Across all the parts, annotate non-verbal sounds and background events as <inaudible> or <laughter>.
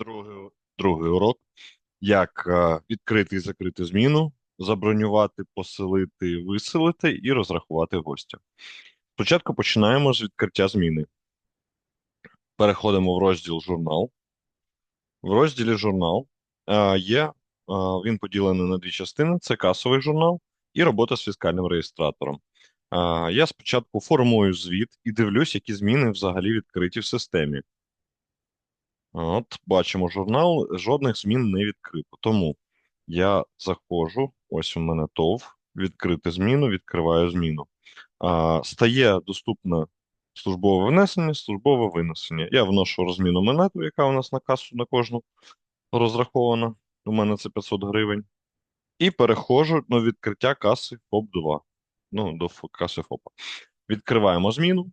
Другий, другий урок. Як е, відкрити і закрити зміну, забронювати, поселити, виселити і розрахувати гостя. Спочатку починаємо з відкриття зміни. Переходимо в розділ журнал. В розділі журнал е, є, е, він поділений на дві частини: це касовий журнал і робота з фіскальним реєстратором. Я спочатку формую звіт і дивлюсь, які зміни взагалі відкриті в системі. От, бачимо журнал, жодних змін не відкрито. Тому я заходжу, ось у мене ТОВ, відкрити зміну, відкриваю зміну. А, Стає доступне службове внесення, службове винесення. Я вношу розміну монету, яка у нас на касу на кожну розрахована. У мене це 500 гривень. І переходжу на відкриття каси ФОП-2. Ну, до каси ФОПа. Відкриваємо зміну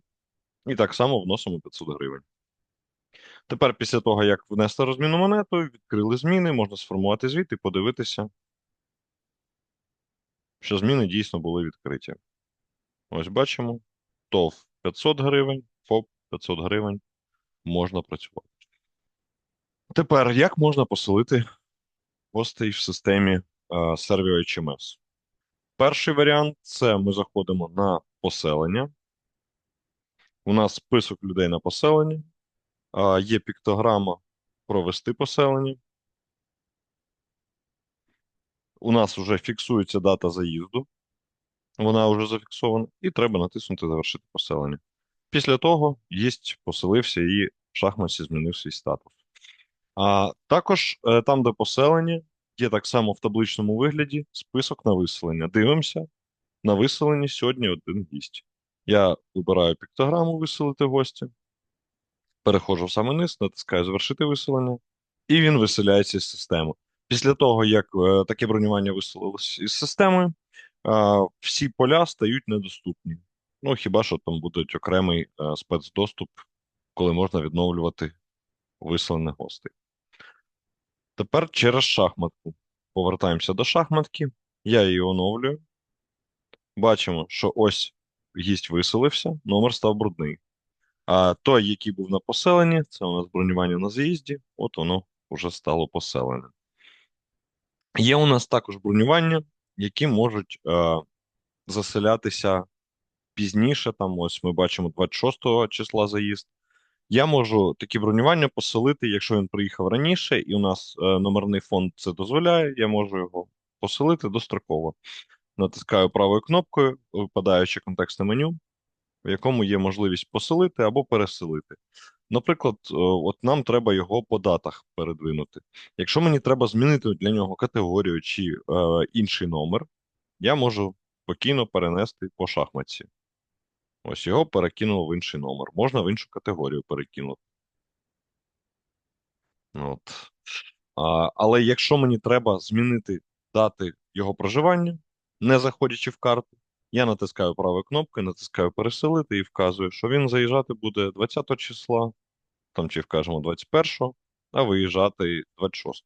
і так само вносимо 500 гривень. Тепер, після того, як внесли розміну монету, відкрили зміни, можна сформувати звіт і подивитися, що зміни дійсно були відкриті. Ось бачимо. ТОВ 500 гривень, ФОП 500 гривень. Можна працювати. Тепер, як можна поселити гостей в системі Servio HMS? Перший варіант це ми заходимо на поселення. У нас список людей на поселення. Є піктограма провести поселення. У нас вже фіксується дата заїзду. Вона вже зафіксована, і треба натиснути Завершити поселення. Після того єсть поселився і в шахматі змінив свій статус. А також е, там, де поселення, є так само в табличному вигляді список на виселення. Дивимося. На виселенні сьогодні один гість. Я вибираю піктограму виселити гостя, переходжу в самий низ, натискаю Завершити виселення, і він виселяється з системи. Після того, як е, таке бронювання виселилось із системи, а, всі поля стають недоступні. Ну, хіба що там буде окремий е, спецдоступ, коли можна відновлювати виселених гостей. Тепер через шахматку. Повертаємося до шахматки. Я її оновлюю. Бачимо, що ось гість виселився, номер став брудний. А той, який був на поселенні, це у нас бронювання на заїзді, от воно вже стало поселеним. Є у нас також бронювання, які можуть е, заселятися пізніше. Там ось ми бачимо 26 числа заїзд. Я можу такі бронювання поселити, якщо він приїхав раніше, і у нас е, номерний фонд це дозволяє, я можу його поселити достроково. Натискаю правою кнопкою, випадаючи контекстне меню, в якому є можливість поселити або переселити. Наприклад, е, от нам треба його по датах передвинути. Якщо мені треба змінити для нього категорію чи е, інший номер, я можу спокійно перенести по шахматці. Ось його перекинуло в інший номер. Можна в іншу категорію перекинути. От. А, але якщо мені треба змінити дати його проживання, не заходячи в карту, я натискаю правою кнопкою, натискаю переселити і вказую, що він заїжджати буде 20 числа, там чи вкажемо 21, а виїжджати 26.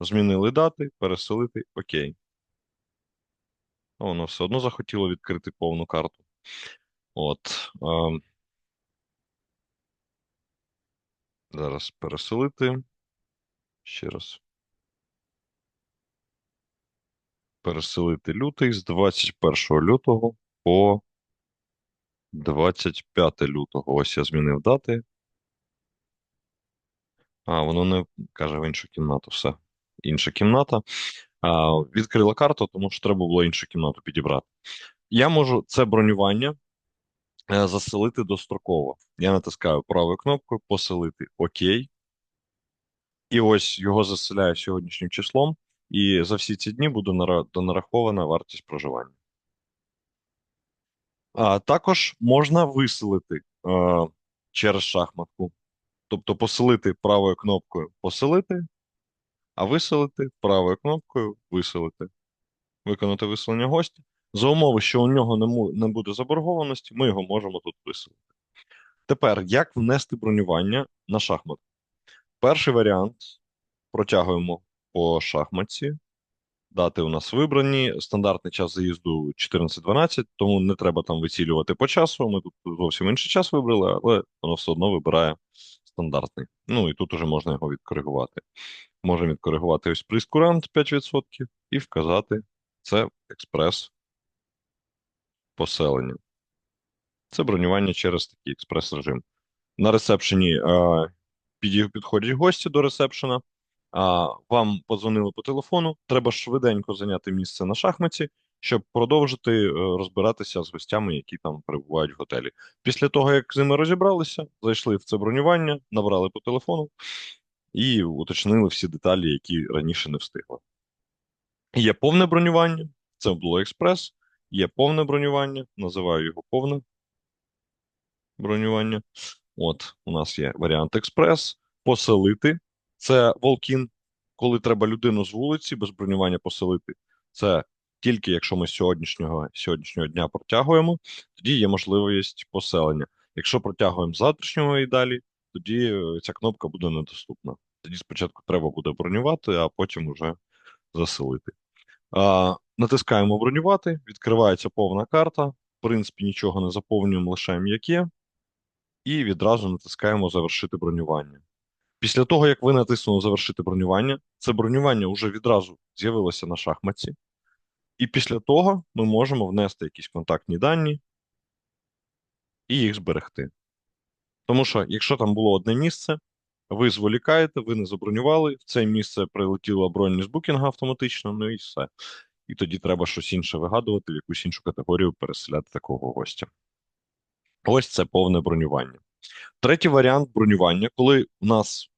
Змінили дати, переселити, окей. Воно все одно захотіло відкрити повну карту. От. ем, Зараз переселити. Ще раз. Переселити лютий з 21 лютого по 25 лютого. Ось я змінив дати. А, воно не каже в іншу кімнату. Все. Інша кімната. А, відкрила карту, тому що треба було іншу кімнату підібрати. Я можу це бронювання е, заселити достроково. Я натискаю правою кнопкою поселити ОК. І ось його заселяю сьогоднішнім числом. І за всі ці дні буде донарахована вартість проживання. А також можна виселити е, через шахматку. Тобто поселити правою кнопкою поселити, а виселити правою кнопкою виселити. Виконати виселення гостя. За умови, що у нього не, буде заборгованості, ми його можемо тут виселити. Тепер, як внести бронювання на шахматку? Перший варіант протягуємо по шахматці. Дати у нас вибрані. Стандартний час заїзду 14-12, тому не треба там вицілювати по часу. Ми тут зовсім інший час вибрали, але воно все одно вибирає стандартний. Ну і тут уже можна його відкоригувати. Можемо відкоригувати ось прейскурант 5% і вказати це експрес поселення. Це бронювання через такий експрес-режим. На ресепшені е, підходять гості до ресепшена. Вам подзвонили по телефону. Треба швиденько зайняти місце на шахматі, щоб продовжити е, розбиратися з гостями, які там перебувають в готелі. Після того, як з ними розібралися, зайшли в це бронювання, набрали по телефону і уточнили всі деталі, які раніше не встигли. Є повне бронювання, це було експрес. Є повне бронювання, називаю його повне бронювання. От, у нас є варіант експрес, поселити. Це волкін, коли треба людину з вулиці без бронювання поселити. Це тільки якщо ми сьогоднішнього, сьогоднішнього дня протягуємо, тоді є можливість поселення. Якщо протягуємо з завтрашнього і далі, тоді е, ця кнопка буде недоступна. Тоді спочатку треба буде бронювати, а потім вже заселити. А, натискаємо бронювати, відкривається повна карта. В принципі, нічого не заповнюємо, лишаємо як і відразу натискаємо Завершити бронювання. Після того, як ви натиснули Завершити бронювання, це бронювання вже відразу з'явилося на шахматці. І після того ми можемо внести якісь контактні дані і їх зберегти. Тому що, якщо там було одне місце, ви зволікаєте, ви не забронювали, в це місце прилетіла бронь з букінга автоматично, ну і все. І тоді треба щось інше вигадувати, в якусь іншу категорію переселяти такого гостя. Ось це повне бронювання. Третій варіант бронювання, коли у нас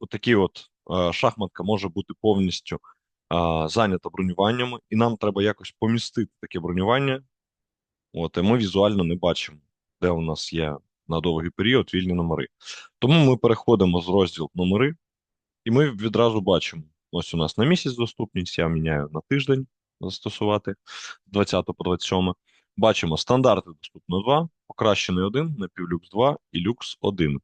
отакі от е, шахматка може бути повністю е, зайнята бронюваннями, і нам треба якось помістити таке бронювання. От, і ми візуально не бачимо, де у нас є на довгий період вільні номери. Тому ми переходимо з розділ номери, і ми відразу бачимо: ось у нас на місяць доступність, я міняю на тиждень застосувати з 20 по 27. Бачимо стандарти доступно 2, покращений 1, напівлюкс 2 і люкс 1.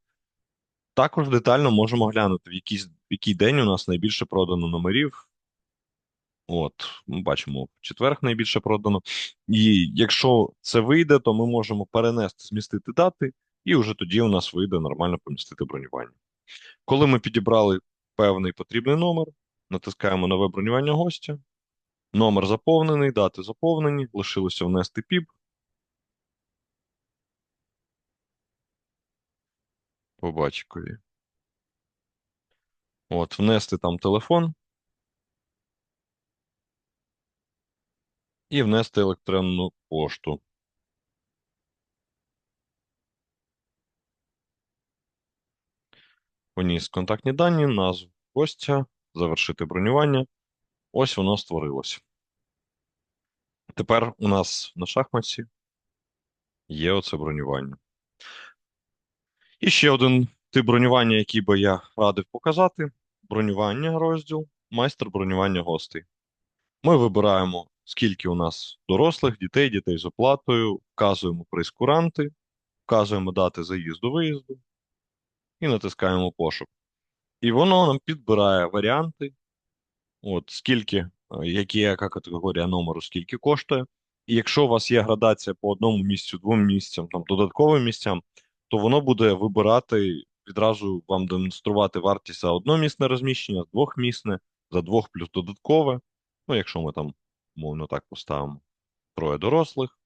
Також детально можемо глянути, в який, в який день у нас найбільше продано номерів. От, ми бачимо, в четверг найбільше продано. І якщо це вийде, то ми можемо перенести, змістити дати, і вже тоді у нас вийде нормально помістити бронювання. Коли ми підібрали певний потрібний номер, натискаємо нове бронювання гостя. Номер заповнений, дати заповнені, лишилося внести піп. По батькові. От, внести там телефон і внести електронну пошту. Вніс контактні дані, назву гостя, завершити бронювання. Ось воно створилось. Тепер у нас на шахматці є оце бронювання. І ще один тип бронювання, який би я радив показати: бронювання розділ, майстер бронювання гостей. Ми вибираємо, скільки у нас дорослих, дітей, дітей з оплатою, вказуємо прейскуранти, вказуємо дати заїзду-виїзду і натискаємо пошук. І воно нам підбирає варіанти, от скільки, е, які, яка категорія номеру, скільки коштує. І якщо у вас є градація по одному місцю, двом місцям, там додатковим місцям, то воно буде вибирати відразу вам демонструвати вартість за одномісне розміщення, за двохмісне, за двох плюс додаткове. Ну, якщо ми там, мовно так поставимо, троє дорослих.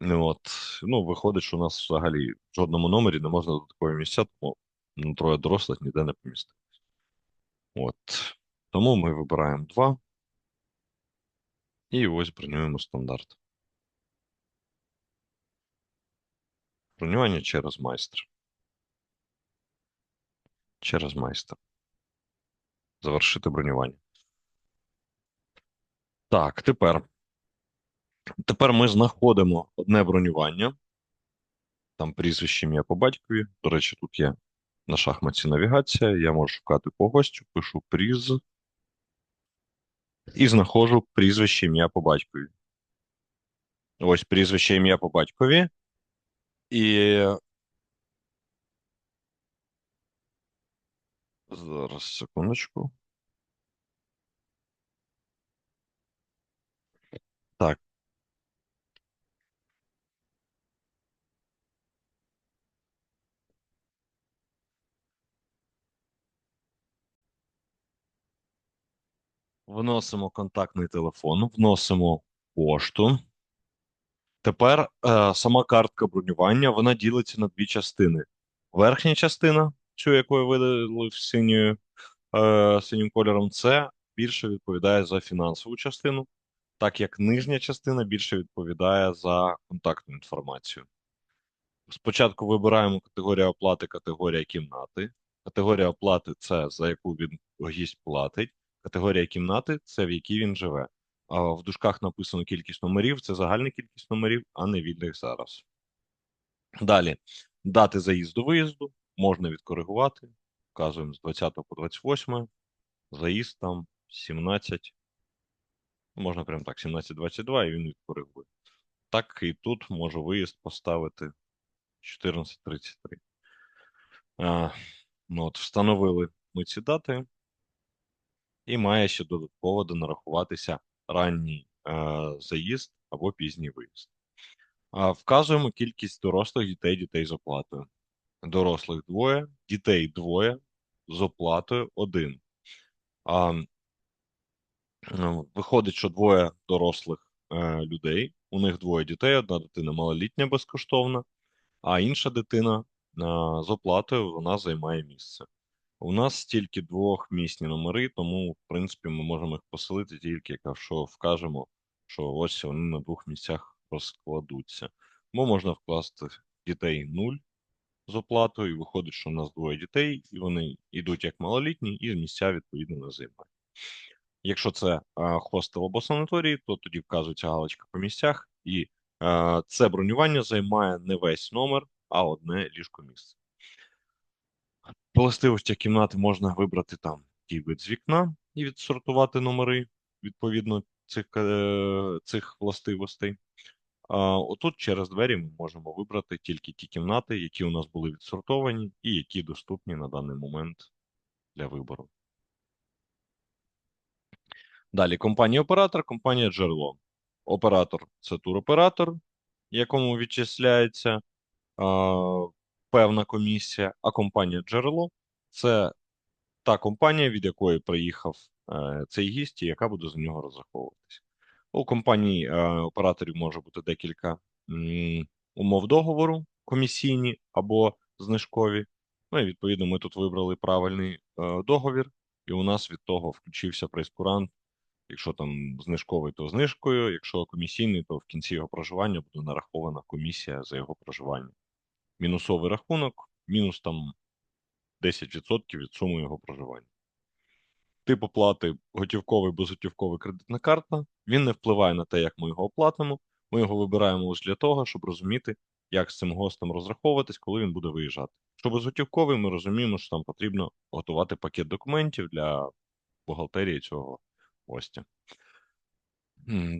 От, ну, виходить, що у нас взагалі в жодному номері не можна додаткові місця, тому ну, троє дорослих ніде не помістити. От. Тому ми вибираємо два. І ось бронюємо стандарт. Бронювання через майстер. Через майстер. Завершити бронювання. Так, тепер. Тепер ми знаходимо одне бронювання. Там прізвище ім'я по батькові. До речі, тут є на шахматці навігація. Я можу шукати по гостю, пишу пріз. І знаходжу прізвище ім'я по батькові. Ось прізвище ім'я по батькові. І зараз секундочку. Так. Вносимо контактний телефон, вносимо пошту. Тепер е, сама картка бронювання вона ділиться на дві частини. Верхня частина, цю яку я видалив синьою, е, синім кольором, це більше відповідає за фінансову частину, так як нижня частина більше відповідає за контактну інформацію. Спочатку вибираємо категорію оплати, категорія кімнати. Категорія оплати це за яку він гість платить. Категорія кімнати це в якій він живе. А в дужках написано кількість номерів, це загальна кількість номерів, а не вільних зараз. Далі, дати заїзду-виїзду можна відкоригувати. Вказуємо з 20 по 28, заїзд там 17. Можна прямо так, 17-22, і він відкоригує. Так і тут можу виїзд поставити 14.33. А, ну от, Встановили ми ці дати, і має ще додатково донарахуватися ранній е, заїзд або пізній виїзд. Вказуємо кількість дорослих дітей, дітей з оплатою. Дорослих двоє, дітей двоє, з оплатою один. А, ну, виходить, що двоє дорослих е, людей, у них двоє дітей, одна дитина малолітня безкоштовна, а інша дитина з оплатою вона займає місце. У нас тільки двохмісні номери, тому, в принципі, ми можемо їх поселити тільки, якщо вкажемо, що ось вони на двох місцях розкладуться. Бо можна вкласти дітей 0 з оплатою, і виходить, що у нас двоє дітей, і вони йдуть як малолітні, і місця відповідно не займають. Якщо це а, хостел або санаторій, то тоді вказується галочка по місцях, і а, це бронювання займає не весь номер, а одне ліжко місце. По властивостях кімнати можна вибрати там який вид з вікна і відсортувати номери відповідно цих, е, цих властивостей. А отут через двері ми можемо вибрати тільки ті кімнати, які у нас були відсортовані і які доступні на даний момент для вибору. Далі компанія-оператор, компанія джерело. Оператор це туроператор, якому відчисляється певна комісія, а компанія джерело це та компанія, від якої приїхав е, цей гість, і яка буде за нього розраховуватися. У компанії е, операторів може бути декілька умов договору, комісійні або знижкові. Ну і відповідно ми тут вибрали правильний е, договір, і у нас від того включився прейскурант. Якщо там знижковий, то знижкою, якщо комісійний, то в кінці його проживання буде нарахована комісія за його проживання. Мінусовий рахунок, мінус там 10% від суми його проживання. Тип оплати готівковий, безготівковий кредитна карта. Він не впливає на те, як ми його оплатимо. Ми його вибираємо лише для того, щоб розуміти, як з цим гостем розраховуватись, коли він буде виїжджати. Якщо безготівковий, ми розуміємо, що там потрібно готувати пакет документів для бухгалтерії цього гостя.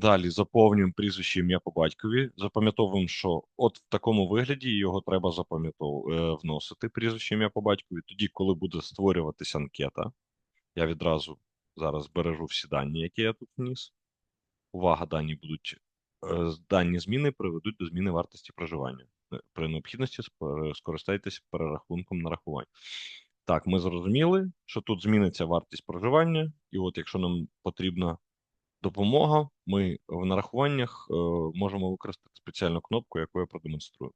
Далі заповнюємо прізвище ім'я по батькові. Запам'ятовуємо, що от в такому вигляді його треба запам'ятов... е, вносити прізвище ім'я по батькові. Тоді, коли буде створюватися анкета, я відразу зараз збережу всі дані, які я тут вніс. Увага, дані будуть е, дані зміни приведуть до зміни вартості проживання. Е, При необхідності скористайтеся перерахунком нарахувань. Так, ми зрозуміли, що тут зміниться вартість проживання, і от якщо нам потрібна допомога, ми в нарахуваннях е, можемо використати спеціальну кнопку, яку я продемонструю.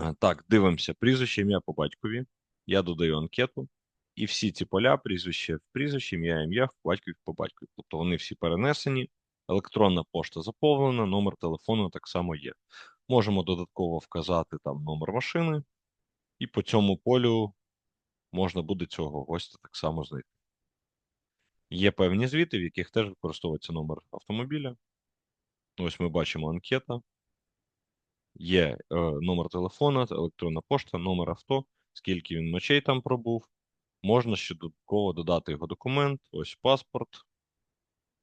Е, Так, дивимося прізвище, ім'я по батькові. Я додаю анкету, і всі ці поля, прізвище в прізвище, ім'я, ім'я, в батькові по батькові. Тобто вони всі перенесені, електронна пошта заповнена, номер телефону так само є. Можемо додатково вказати там номер машини, і по цьому полю можна буде цього гостя так само знайти. Є певні звіти, в яких теж використовується номер автомобіля. Ось ми бачимо анкета. Є е, номер телефона, електронна пошта, номер авто, скільки він ночей там пробув. Можна ще додатково додати його документ, ось паспорт.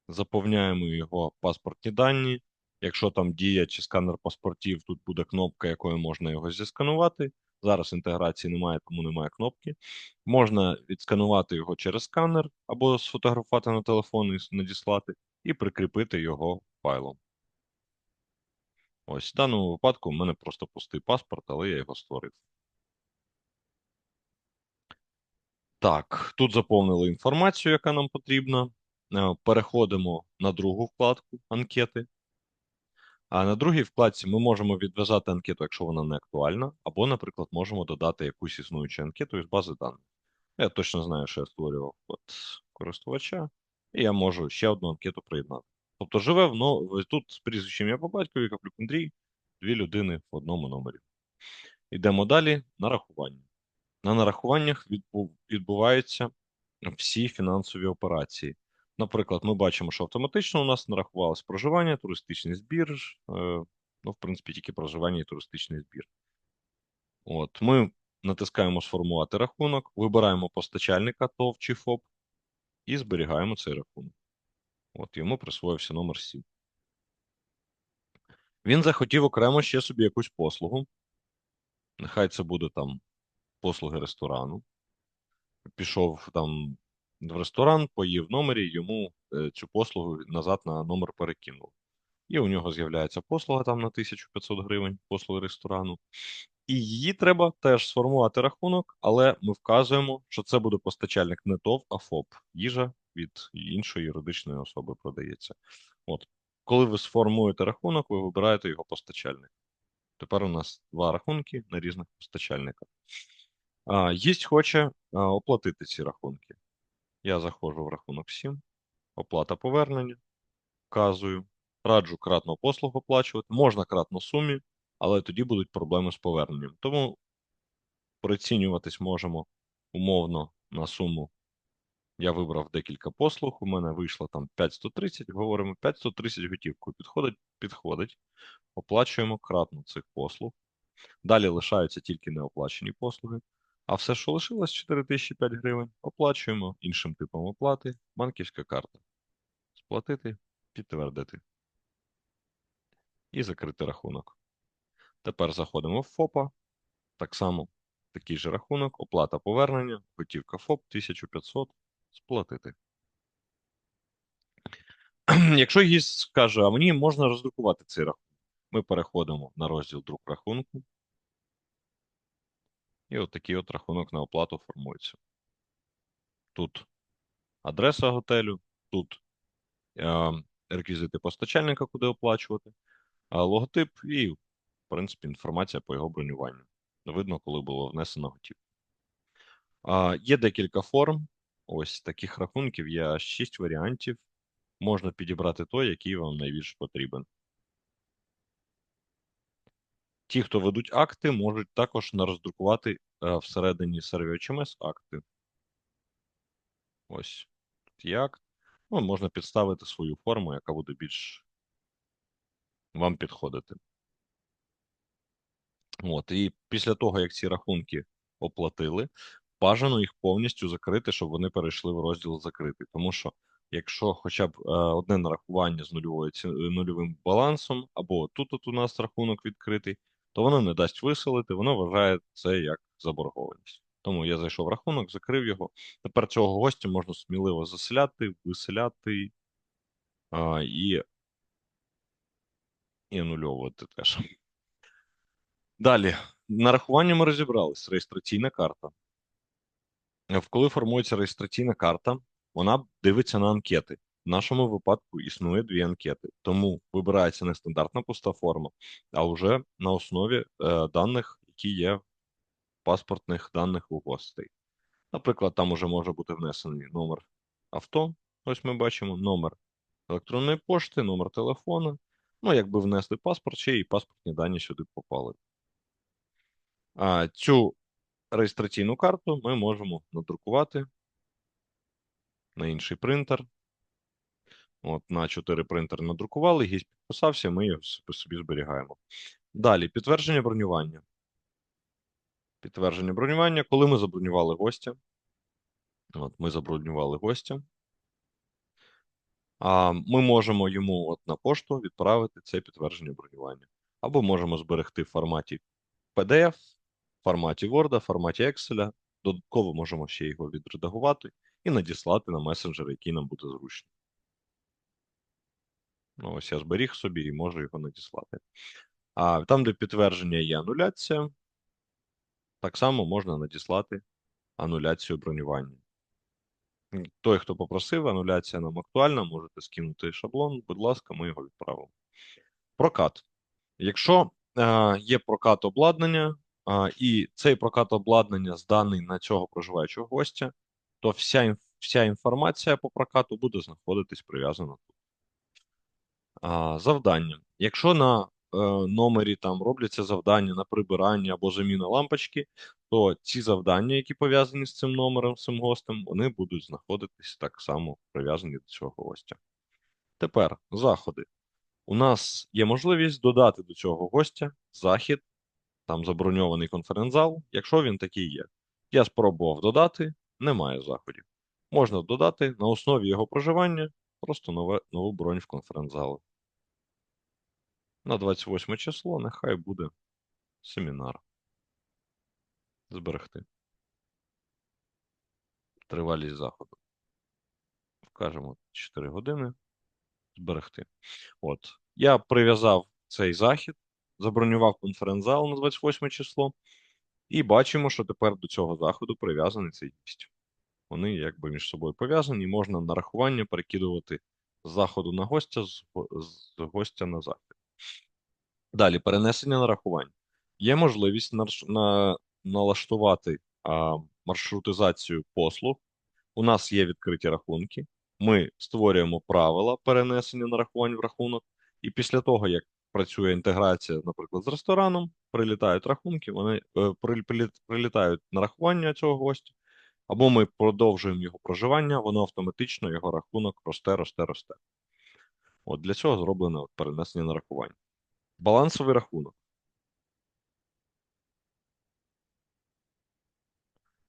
Заповняємо його паспортні дані. Якщо там діє чи сканер паспортів, тут буде кнопка, якою можна його зісканувати. Зараз інтеграції немає, тому немає кнопки. Можна відсканувати його через сканер або сфотографувати на телефон і надіслати, і прикріпити його файлом. Ось в даному випадку в мене просто пустий паспорт, але я його створив. Так, тут заповнили інформацію, яка нам потрібна. Е, Переходимо на другу вкладку анкети. А на другій вкладці ми можемо відв'язати анкету, якщо вона не актуальна, або, наприклад, можемо додати якусь існуючу анкету із бази даних. Я точно знаю, що я створював код користувача, і я можу ще одну анкету приєднати. Тобто живе в тут з прізвищем я по батькові, Каплюк Андрій, дві людини в одному номері. Йдемо далі. Нарахування. На нарахуваннях відбуваються всі фінансові операції. Наприклад, ми бачимо, що автоматично у нас нарахувалось проживання, туристичний збір. Е, ну, в принципі, тільки проживання і туристичний збір. От, Ми натискаємо Сформувати рахунок, вибираємо постачальника ТОВ чи ФОП і зберігаємо цей рахунок. От Йому присвоївся номер 7. Він захотів окремо ще собі якусь послугу. Нехай це буде там послуги ресторану. Пішов там в ресторан, поїв в номері, йому е, цю послугу назад на номер перекинув. І у нього з'являється послуга там на 1500 гривень, послуги ресторану. І її треба теж сформувати рахунок, але ми вказуємо, що це буде постачальник не ТОВ, а ФОП. Їжа від іншої юридичної особи продається. От, коли ви сформуєте рахунок, ви вибираєте його постачальник. Тепер у нас два рахунки на різних постачальниках. А, Їсть хоче а, оплатити ці рахунки. Я заходжу в рахунок 7, оплата повернення, вказую. Раджу кратно послуг оплачувати. Можна кратно сумі, але тоді будуть проблеми з поверненням. Тому прицінюватись можемо умовно на суму. Я вибрав декілька послуг, у мене вийшло там 5130, говоримо 5130 готівкою. Підходить, підходить. Оплачуємо кратно цих послуг. Далі лишаються тільки неоплачені послуги. А все, що лишилось, 4005 гривень, оплачуємо іншим типом оплати, банківська карта. Сплатити, підтвердити. І закрити рахунок. Тепер заходимо в ФОПа. Так само такий же рахунок, оплата повернення, готівка ФОП 1500. Сплатити. <clears throat> Якщо гість скаже, а мені можна роздрукувати цей рахунок, ми переходимо на розділ друк рахунку. І от такий от рахунок на оплату формується. Тут адреса готелю, тут е, реквізити постачальника, куди оплачувати, логотип і, в принципі, інформація по його бронюванню. Видно, коли було внесено готівку. А, Є декілька форм. Ось таких рахунків є 6 варіантів. Можна підібрати той, який вам найбільше потрібен. Ті, хто ведуть акти, можуть також нароздрукувати е, всередині серві акти. Ось тут є акт. Ну, можна підставити свою форму, яка буде більш вам підходити. От, І після того, як ці рахунки оплатили, бажано їх повністю закрити, щоб вони перейшли в розділ закритий. Тому що якщо хоча б е, одне нарахування з нульовою нульовим балансом, або тут от у нас рахунок відкритий, то воно не дасть виселити, воно вважає це як заборгованість. Тому я зайшов в рахунок, закрив його. Тепер цього гостя можна сміливо заселяти, виселяти а, і і анульовувати теж. Далі, нарахування ми розібрались. Реєстраційна карта. Коли формується реєстраційна карта, вона дивиться на анкети. В нашому випадку існує дві анкети, тому вибирається не стандартна пуста форма, а вже на основі е, даних, які є в паспортних даних у гостей. Наприклад, там вже може бути внесений номер авто. Ось ми бачимо номер електронної пошти, номер телефона. Ну, якби внесли паспорт, ще і паспортні дані сюди попали. А Цю реєстраційну карту ми можемо надрукувати на інший принтер. От На 4 принтери надрукували, гість підписався, ми його собі зберігаємо. Далі, підтвердження бронювання. Підтвердження бронювання. Коли ми забронювали гостя, от ми забронювали гостя, а ми можемо йому от на пошту відправити це підтвердження бронювання. Або можемо зберегти в форматі PDF, в форматі Word, в форматі Excel. Додатково можемо ще його відредагувати і надіслати на месенджер, який нам буде зручно. Ну, ось я зберіг собі і можу його надіслати. А там, де підтвердження є ануляція, так само можна надіслати ануляцію бронювання. Той, хто попросив, ануляція нам актуальна, можете скинути шаблон, будь ласка, ми його відправимо. Прокат. Якщо е, є прокат обладнання, е, і цей прокат обладнання зданий на цього проживаючого гостя, то вся, вся інформація по прокату буде знаходитись прив'язана тут. А, завдання. Якщо на е, номері там робляться завдання на прибирання або заміна лампочки, то ці завдання, які пов'язані з цим номером, з цим гостем, вони будуть знаходитись так само прив'язані до цього гостя. Тепер заходи. У нас є можливість додати до цього гостя захід, там заброньований конференц-зал, якщо він такий є. Я спробував додати, немає заходів. Можна додати на основі його проживання просто нове, нову бронь в конференц-зали. На 28 число нехай буде семінар. Зберегти. Тривалість заходу. Вкажемо 4 години. Зберегти. От. Я прив'язав цей захід, забронював конференц-зал на 28 число, і бачимо, що тепер до цього заходу прив'язаний цей гість. Вони якби між собою пов'язані, і можна нарахування перекидувати з заходу на гостя, з, гостя на захід. Далі, перенесення нарахувань. Є можливість на, налаштувати а, маршрутизацію послуг. У нас є відкриті рахунки. Ми створюємо правила перенесення нарахувань в рахунок, і після того, як працює інтеграція, наприклад, з рестораном, прилітають рахунки, вони е, прил- прилітають нарахування цього гостя, або ми продовжуємо його проживання, воно автоматично, його рахунок росте, росте, росте. От для цього зроблено перенесення нарахувань. Балансовий рахунок.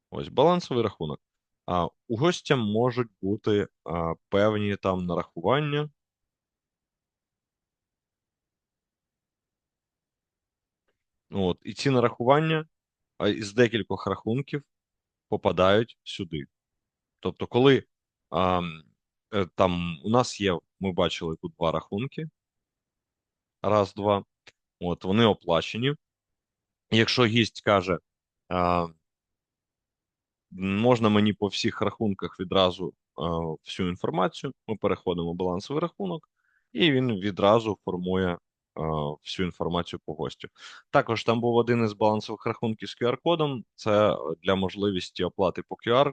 Ось балансовий рахунок. А у гостя можуть бути а, певні там нарахування. От, і ці нарахування а, із декількох рахунків попадають сюди. Тобто, коли а, е, там у нас є, ми бачили тут два рахунки. Раз, два. От, вони оплачені. Якщо гість каже, а, Можна мені по всіх рахунках відразу е, всю інформацію. Ми переходимо в балансовий рахунок, і він відразу формує е, всю інформацію по гостю. Також там був один із балансових рахунків з QR-кодом. Це для можливості оплати по QR,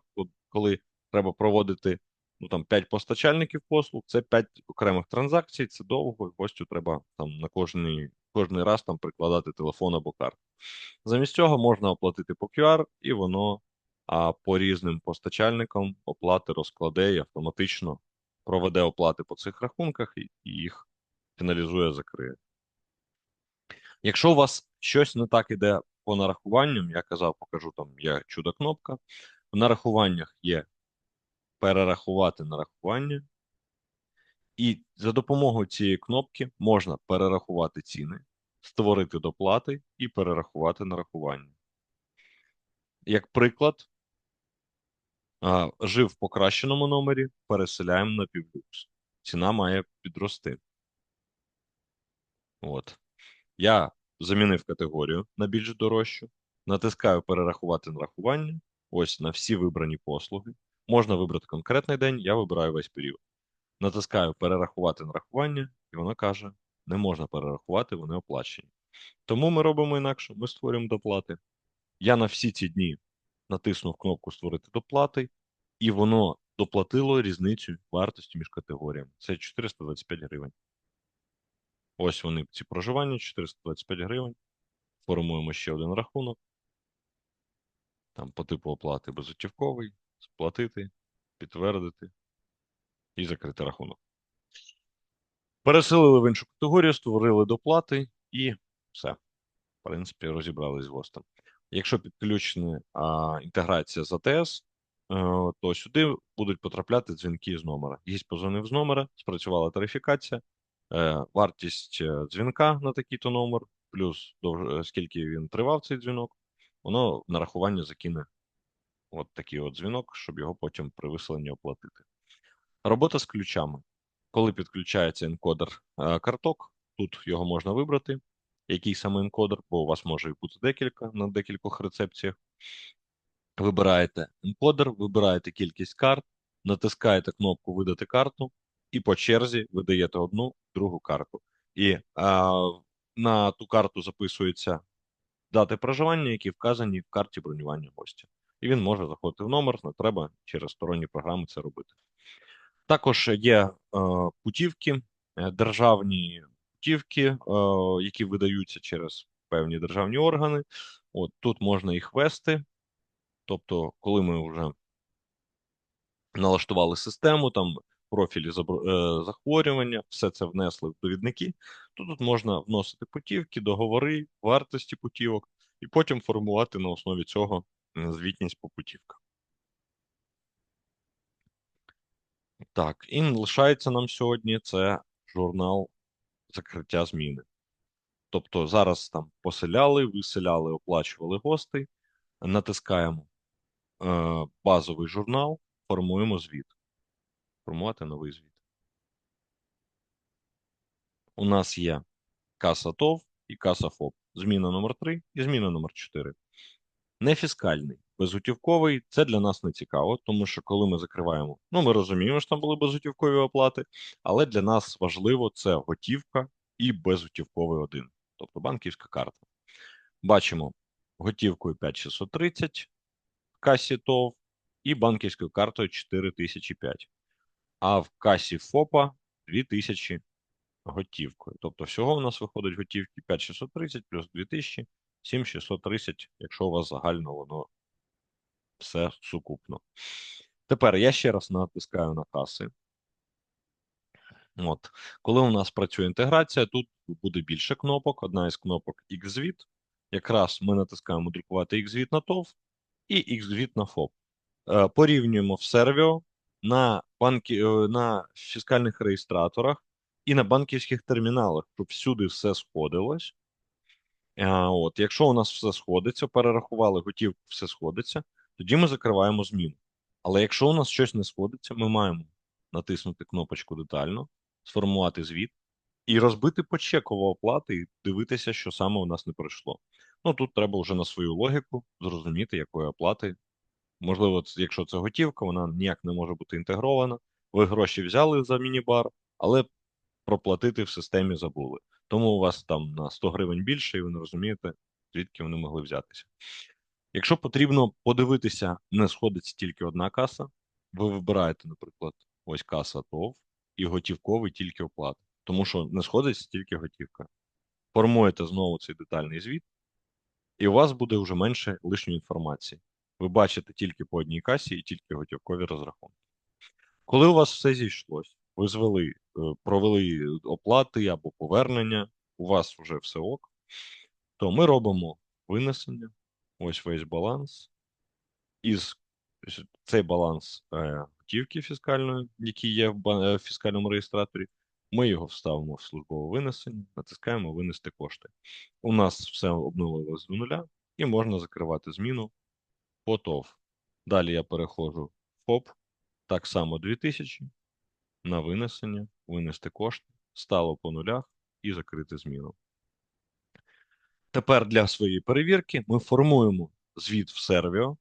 коли треба проводити ну, там, 5 постачальників послуг, це 5 окремих транзакцій, це довго, і гостю треба там на кожний, кожний раз там прикладати телефон або карту. Замість цього можна оплатити по QR, і воно а по різним постачальникам оплати розкладе і автоматично проведе оплати по цих рахунках і їх фіналізує, закриє. Якщо у вас щось не так іде по нарахуванням, я казав, покажу там є чудо-кнопка. В нарахуваннях є перерахувати нарахування, і за допомогою цієї кнопки можна перерахувати ціни, створити доплати і перерахувати нарахування. Як приклад, жив в покращеному номері, переселяємо на півлюкс. Ціна має підрости. От. Я замінив категорію на більш дорожчу, натискаю перерахувати нарахування. Ось на всі вибрані послуги. Можна вибрати конкретний день, я вибираю весь період. Натискаю перерахувати нарахування, і воно каже: не можна перерахувати, вони оплачені. Тому ми робимо інакше, ми створюємо доплати. Я на всі ці дні натиснув кнопку Створити доплати, і воно доплатило різницю вартості між категоріями. Це 425 гривень. Ось вони, ці проживання, 425 гривень. Формуємо ще один рахунок. Там по типу оплати безготівковий, сплатити, підтвердити і закрити рахунок. Переселили в іншу категорію, створили доплати і все. В принципі, розібрались з ГОСТом. Якщо підключена а, інтеграція з АТС, е, то сюди будуть потрапляти дзвінки з номера. Гість позвонив з номера, спрацювала тарифікація, е, вартість е, дзвінка на такий-то номер, плюс скільки він тривав цей дзвінок, воно нарахування закине от такий от дзвінок, щоб його потім при виселенні оплатити. Робота з ключами. Коли підключається енкодер е, карток, тут його можна вибрати, який саме енкодер, бо у вас може бути декілька на декількох рецепціях. Вибираєте енкодер, вибираєте кількість карт, натискаєте кнопку Видати карту, і по черзі видаєте одну, другу карту. І а, на ту карту записуються дати проживання, які вказані в карті бронювання гостя. І він може заходити в номер, не треба через сторонні програми це робити. Також є е, путівки, е, державні путівки, е, які видаються через певні державні органи. От тут можна їх вести. Тобто, коли ми вже налаштували систему, там профілі захворювання, все це внесли в довідники, то тут можна вносити путівки, договори, вартості путівок, і потім формувати на основі цього звітність по путівках. Так, і лишається нам сьогодні це журнал закриття зміни. Тобто зараз там поселяли, виселяли, оплачували гостей, натискаємо е, базовий журнал, формуємо звіт. Формувати новий звіт. У нас є каса ТОВ і каса ФОП. Зміна номер 3 і зміна номер 4. Нефіскальний, безготівковий це для нас не цікаво, тому що коли ми закриваємо, ну ми розуміємо, що там були безготівкові оплати, але для нас важливо це готівка і безготівковий один, тобто банківська карта. Бачимо готівкою 5630 в касі ТОВ і банківською картою 4005. А в касі ФОПа 2000 готівкою. Тобто всього у нас виходить готівки 5630 плюс 2000, 7630, якщо у вас загально воно все сукупно. Тепер я ще раз натискаю на каси. От. Коли у нас працює інтеграція, тут буде більше кнопок. Одна із кнопок X-звіт. Якраз ми натискаємо друкувати X-звіт на ТОВ і X-звіт на ФОП. Е, Порівнюємо в сервіо на, банки, е, на фіскальних реєстраторах і на банківських терміналах, щоб всюди все сходилось. Е, От, якщо у нас все сходиться, перерахували готівку, все сходиться, тоді ми закриваємо зміну. Але якщо у нас щось не сходиться, ми маємо натиснути кнопочку детально, сформувати звіт і розбити почеково оплати і дивитися, що саме у нас не пройшло. Ну тут треба вже на свою логіку зрозуміти, якої оплати. Можливо, якщо це готівка, вона ніяк не може бути інтегрована. Ви гроші взяли за міні-бар, але проплатити в системі забули. Тому у вас там на 100 гривень більше, і ви не розумієте, звідки вони могли взятися. Якщо потрібно подивитися, не сходиться тільки одна каса, ви вибираєте, наприклад, ось каса ТОВ і готівковий тільки оплата. Тому що не сходиться тільки готівка. Формуєте знову цей детальний звіт, і у вас буде вже менше лишньої інформації. Ви бачите тільки по одній касі і тільки готівкові розрахунки. Коли у вас все зійшлось, ви звели, е, провели оплати або повернення, у вас вже все ок, то ми робимо винесення, ось весь баланс. Із цей баланс е, готівки фіскальної, який є е, в фіскальному реєстраторі, ми його вставимо в службове винесення, натискаємо винести кошти. У нас все обнулилось до нуля, і можна закривати зміну по ТОВ. Далі я переходжу в ФОП, так само 2000 на винесення, винести кошти, стало по нулях і закрити зміну. Тепер для своєї перевірки ми формуємо звіт в сервіо,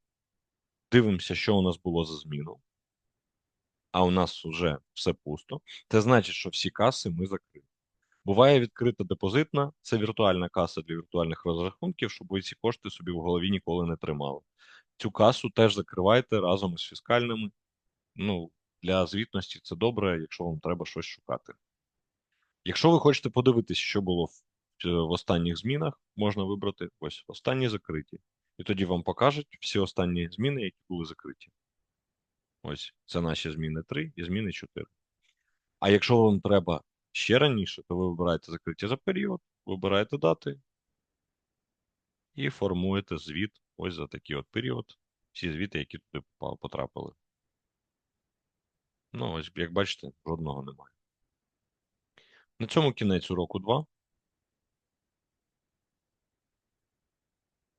дивимося, що у нас було за зміну. А у нас вже все пусто. Це значить, що всі каси ми закрили. Буває відкрита депозитна, це віртуальна каса для віртуальних розрахунків, щоб ви ці кошти собі в голові ніколи не тримали. Цю касу теж закривайте разом із фіскальними. Ну, для звітності це добре, якщо вам треба щось шукати. Якщо ви хочете подивитися, що було в, в останніх змінах, можна вибрати ось останні закриті. І тоді вам покажуть всі останні зміни, які були закриті. Ось це наші зміни 3 і зміни 4. А якщо вам треба ще раніше, то ви вибираєте закриття за період, вибираєте дати і формуєте звіт ось за такий от період. Всі звіти, які туди потрапили. Ну, ось, як бачите, жодного немає. На цьому кінець уроку 2.